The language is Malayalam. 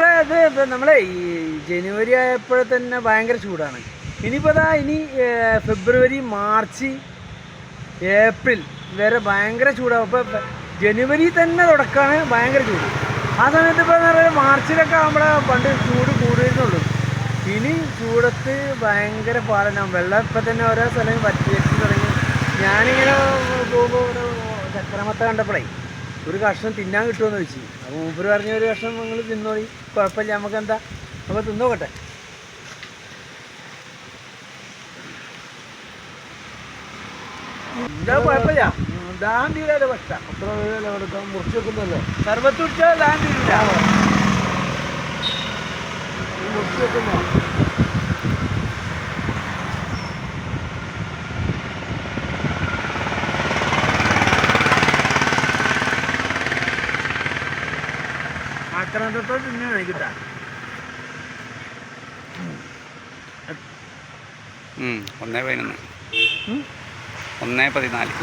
സുഹൃത്തുക്കളെ അത് നമ്മളെ ഈ ജനുവരി ആയപ്പോഴെ തന്നെ ഭയങ്കര ചൂടാണ്. ഇനിയിപ്പോൾ അതാ ഇനി ഫെബ്രുവരി മാർച്ച് ഏപ്രിൽ വരെ ഭയങ്കര ചൂടാവും. ഇപ്പോൾ ജനുവരി തന്നെ തുടക്കമാണ് ഭയങ്കര ചൂട്. ആ സമയത്ത് ഇപ്പോൾ എന്ന് പറയുന്നത് മാർച്ചിലൊക്കെ ആകുമ്പോൾ പണ്ട് ചൂട് കൂടുതലുള്ളൂ ഇനി ചൂടത്ത് ഭയങ്കര പാടനാവും വെള്ളം ഇപ്പം തന്നെ ഓരോ സ്ഥലം വറ്റി വെച്ച് തുടങ്ങി. ഞാനിങ്ങനെ പോകുമ്പോൾ ചക്രമത്ത കണ്ടപ്പോഴേ ഒരു കഷ്ണം തിന്നാൻ കിട്ടുമെന്ന് വെച്ച്. അപ്പോൾ മൂപ്പര് പറഞ്ഞ ഒരു കഷ്ണം നിങ്ങൾ തിന്നോളി. കുഴപ്പമില്ല നമുക്ക് എന്താ അപ്പോൾ തിന്നോക്കട്ടെ എന്താ കുഴപ്പമില്ല? ദാൻ തീരാതെ പക്ഷ അത്ര വേല എടുക്കാൻ മുറിച്ച് വെക്കുന്നല്ലേ സർബത്ത് കുടിച്ചാൽ ദാൻ തീരില്ല മുറിച്ച് വെക്കുന്ന ആക്രാന്തത്തോടെ തിന്നാണ് കിട്ടാ ഉം, ഒന്നേ പതിനൊന്ന്? ഒന്നേ പതിനാല്.